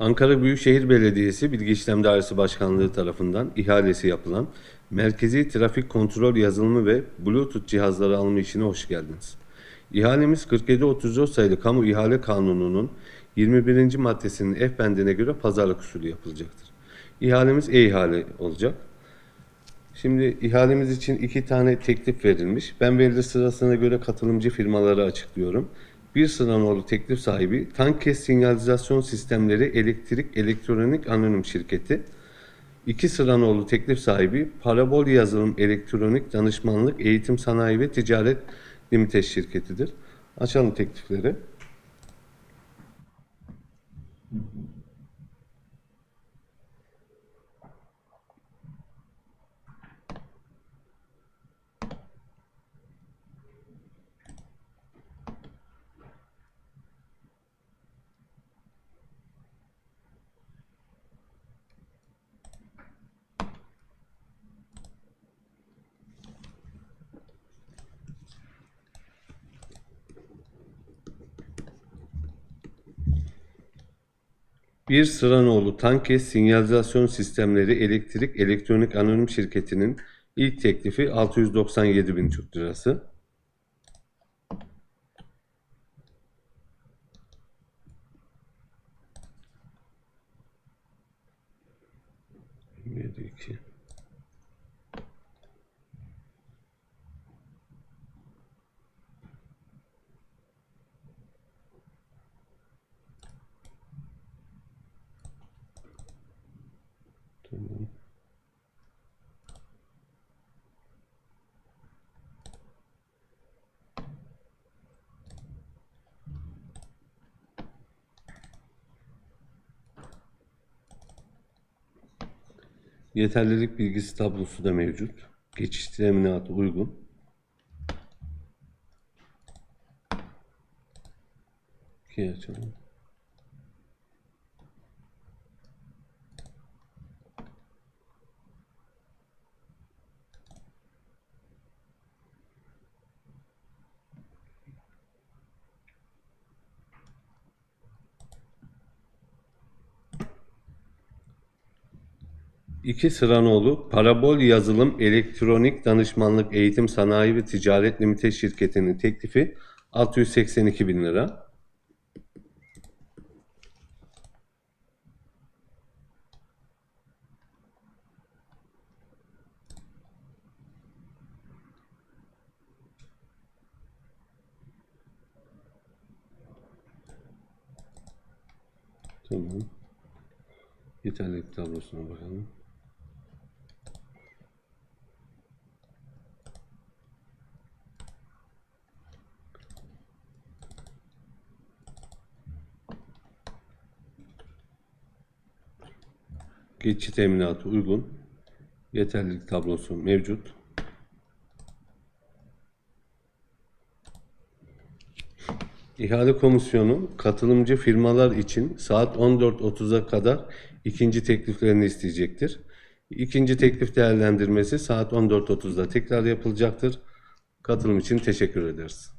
Ankara Büyükşehir Belediyesi Bilgi İşlem Dairesi Başkanlığı tarafından ihalesi yapılan Merkezi Trafik Kontrol Yazılımı ve Bluetooth cihazları alımı işine hoş geldiniz. İhalemiz 4734 sayılı Kamu İhale Kanunu'nun 21. maddesinin F bendine göre pazarlık usulü yapılacaktır. İhalemiz e-ihale olacak. Şimdi ihalemiz için iki tane teklif verilmiş. Ben verili sırasına göre katılımcı firmaları açıklıyorum. Bir sıranoğlu teklif sahibi Tankes Sinyalizasyon Sistemleri Elektrik Elektronik Anonim Şirketi. İki sıranoğlu teklif sahibi Parabol Yazılım Elektronik Danışmanlık Eğitim Sanayi ve Ticaret Limited şirketidir. Açalım teklifleri. Bir Sıranoğlu Tankes Sinyalizasyon Sistemleri Elektrik Elektronik Anonim Şirketi'nin ilk teklifi 697 bin Türk Lirası. Yedi, iki. Tamam. Yeterlilik bilgisi tablosu da mevcut. Geçiş teminatı uygun. İki açalım. İki Sıranoğlu Parabol Yazılım Elektronik Danışmanlık Eğitim Sanayi ve Ticaret Limited şirketinin teklifi 682 bin lira. Tamam. Yeterlilik tablosuna bakalım. Geçici teminatı uygun. Yeterlilik tablosu mevcut. İhale komisyonu katılımcı firmalar için saat 14.30'a kadar ikinci tekliflerini isteyecektir. İkinci teklif değerlendirmesi saat 14.30'da tekrar yapılacaktır. Katılım için teşekkür ederiz.